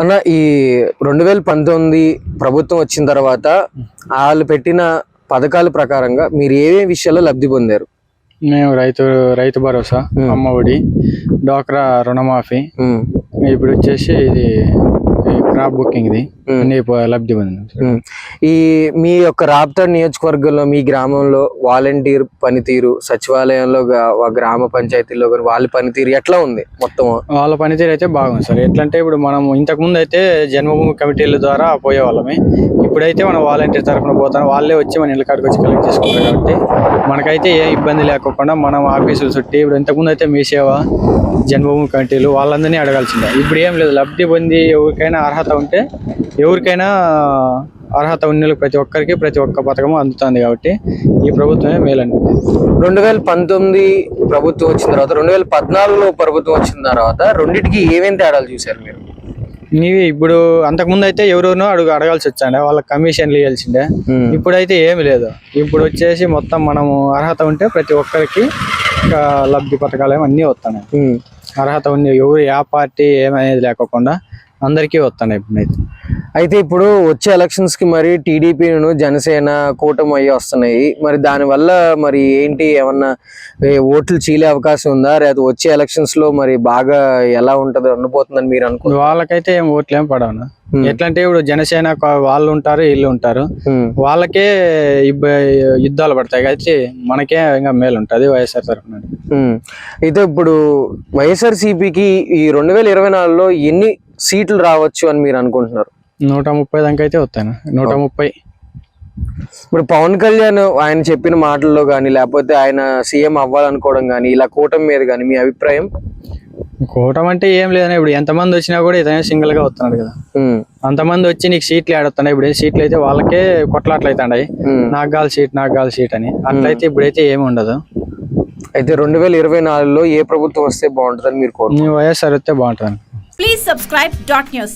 అన్న ఈ రెండు వేల పంతొమ్మిది ప్రభుత్వం వచ్చిన తర్వాత వాళ్ళు పెట్టిన పథకాల ప్రకారంగా మీరు ఏ ఏ విషయాల్లో లబ్ధి పొందారు మేము రైతు రైతు భరోసా అమ్మ ఒడి డోక్రా రుణమాఫీ ఇప్పుడు వచ్చేసి ఇది క్రాప్ బుకింగ్ ఇది అన్ని లబ్ధి పొందినాం. ఉమ్. ఈ మీ యొక్క రాప్తా నియోజకవర్గంలో మీ గ్రామంలో వాలంటీర్ పనితీరు సచివాలయంలో గ్రామ పంచాయతీలో కానీ వాళ్ళ పనితీరు ఎట్లా ఉంది మొత్తం? వాళ్ళ పనితీరు అయితే బాగుంది సార్. ఎట్లా అంటే ఇప్పుడు మనం ఇంతకుముందు అయితే జన్మభూమి కమిటీల ద్వారా పోయేవాళ్ళమే ఇప్పుడైతే మనం వాలంటీర్ తరఫున పోతాం. వాళ్ళే వచ్చి మన ఇళ్ళ కాడికి వచ్చి కలెక్ట్ చేసుకుంటారు కాబట్టి మనకైతే ఏ ఇబ్బంది లేకోకుండా మనం ఆఫీసులు చుట్టి ఇప్పుడు ఇంతకుముందు అయితే మీ సేవ జన్మభూమి కమిటీలు వాళ్ళందరినీ అడగాల్సిందే. ఇప్పుడు ఏం లేదు. లబ్ధి పొంది ఎవరికైనా అర్హత ఉంటే ఎవరికైనా అర్హత ఉన్న ప్రతి ఒక్కరికి ప్రతి ఒక్క పథకం అందుతుంది కాబట్టి ఈ ప్రభుత్వమే మేలండి. రెండు వేల పంతొమ్మిది ప్రభుత్వం వచ్చిన తర్వాత రెండు వేల పద్నాలుగులో ప్రభుత్వం వచ్చిన తర్వాత రెండింటికి ఏమేం తేడాలు చూశారు మీరు? నీవి ఇప్పుడు అంతకుముందు అయితే ఎవరెవరినో అడుగు అడగాల్సి వచ్చాండే వాళ్ళకి కమిషన్లు ఇవ్వాల్సిందే. ఉమ్, ఇప్పుడైతే ఏమి లేదు. ఇప్పుడు వచ్చేసి మొత్తం మనము అర్హత ఉంటే ప్రతి ఒక్కరికి ఒక లబ్ధి పథకాలు ఏమో అన్నీ వస్తున్నాయి. అర్హత ఉంది ఎవరు ఏ పార్టీ ఏమనేది లేకోకుండా అందరికీ వస్తున్నాయి ఇప్పుడైతే. అయితే ఇప్పుడు వచ్చే ఎలక్షన్స్కి మరి టీడీపీను జనసేన కూటమి అయ్యి వస్తున్నాయి. మరి దానివల్ల మరి ఏంటి? ఏమన్నా ఓట్లు చీలే అవకాశం ఉందా? లేదా వచ్చే ఎలక్షన్స్లో మరి బాగా ఎలా ఉంటది అనుకోతుందని మీరు అనుకుంటున్నారు? వాళ్ళకైతే ఏం ఓట్లు ఏం పడవను. ఎట్లా అంటే ఇప్పుడు జనసేన వాళ్ళు ఉంటారు వీళ్ళు ఉంటారు. వాళ్ళకే యుద్ధాలు పడతాయి. కాబట్టి మనకే ఇంకా మేలు ఉంటుంది వైఎస్ఆర్ తరఫున. అయితే ఇప్పుడు వైఎస్ఆర్ సిపికి ఈ రెండు వేల ఇరవై నాలుగులో ఎన్ని సీట్లు రావచ్చు అని మీరు అనుకుంటున్నారు? నూట ముప్పై దాకా అయితే వస్తాను నూట ముప్పై. ఇప్పుడు పవన్ కళ్యాణ్ ఆయన చెప్పిన మాటల్లో కానీ లేకపోతే ఆయన సీఎం అవ్వాలనుకోవడం కానీ ఇలా కూటమి మీద కానీ మీ అభిప్రాయం? కూటమి అంటే ఏం లేదని ఇప్పుడు ఎంతమంది వచ్చినా కూడా ఇతనే సింగిల్గా వస్తున్నాడు కదా. అంతమంది వచ్చి నీకు సీట్లు ఆడుతున్నాయి ఇప్పుడు సీట్లు అయితే వాళ్ళకే కొట్లాట్లు అవుతాయి ఉమ్. నాకు గాలి సీట్ నాకు గాలి సీట్ అని. అట్లయితే ఇప్పుడైతే ఏమి ఉండదు. అయితే రెండు వేల ఇరవై నాలుగులో ఏ ప్రభుత్వం వస్తే బాగుంటుందని మీరు వైఎస్ఆర్ వస్తే బాగుంటుంది Please subscribe dot news.